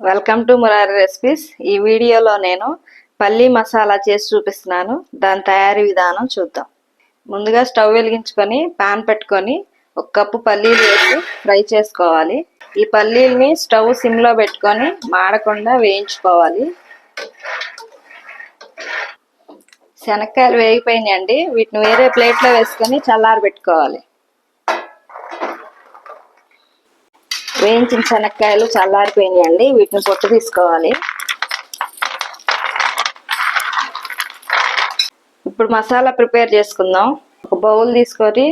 Welcome to Murari recipes ఈ వీడియోలో నేను పల్లీ మసాలా చేసి చూపిస్తున్నాను. దాని తయారీ విధానం చూద్దాం. ముందుగా స్టవ్ వెలిగించుకొని పాన్ పెట్టుకొని ఒక కప్పు పల్లీలు వేసి ఫ్రై చేసుకోవాలి. ఈ పల్లీల్ని స్టవ్ సిమ్లో పెట్టుకొని మాడకుండా వేయించుకోవాలి. శనక్కాయలు వేగిపోయినాయండి. వీటిని వేరే ప్లేట్లో వేసుకొని చల్లారి పెట్టుకోవాలి వేయించిన శనక్కాయలు చల్లారిపోయినాయండి. వీటిని పొట్టు తీసుకోవాలి. ఇప్పుడు మసాలా ప్రిపేర్ చేసుకుందాం. ఒక బౌల్ తీసుకొని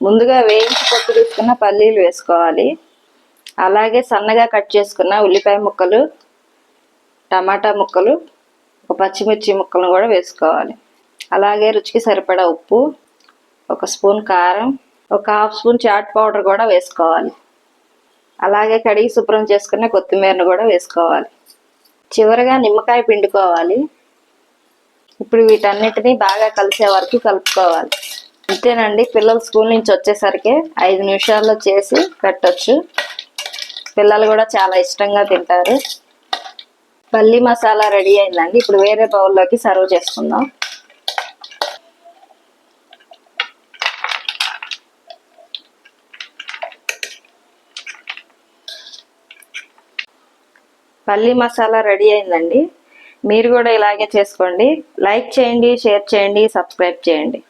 ముందుగా వేయించి పొట్టు తీసుకున్న పల్లీలు వేసుకోవాలి. అలాగే సన్నగా కట్ చేసుకున్న ఉల్లిపాయ ముక్కలు టమాటా ముక్కలు ఒక పచ్చిమిర్చి ముక్కలను కూడా వేసుకోవాలి. అలాగే రుచికి సరిపడా ఉప్పు ఒక స్పూన్ కారం ఒక హాఫ్ స్పూన్ చాట్ పౌడర్ కూడా వేసుకోవాలి. అలాగే కడిగి శుభ్రం చేసుకున్న కొత్తిమీరను కూడా వేసుకోవాలి. చివరిగా నిమ్మకాయ పిండుకోవాలి. ఇప్పుడు వీటన్నిటిని బాగా కలిసే వరకు కలుపుకోవాలి. అంతేనండి పిల్లలు స్కూల్ నుంచి వచ్చేసరికి ఐదు నిమిషాల్లో చేసి పెట్టచ్చు. పిల్లలు కూడా చాలా ఇష్టంగా తింటారు. పల్లి మసాలా రెడీ అయిందండి. ఇప్పుడు వేరే బౌల్లోకి సర్వ్ చేసుకుందాం. పల్లీ మసాలా రెడీ అయిందండి. మీరు కూడా ఇలాగే చేసుకోండి. లైక్ చేయండి షేర్ చేయండి సబ్స్క్రైబ్ చేయండి.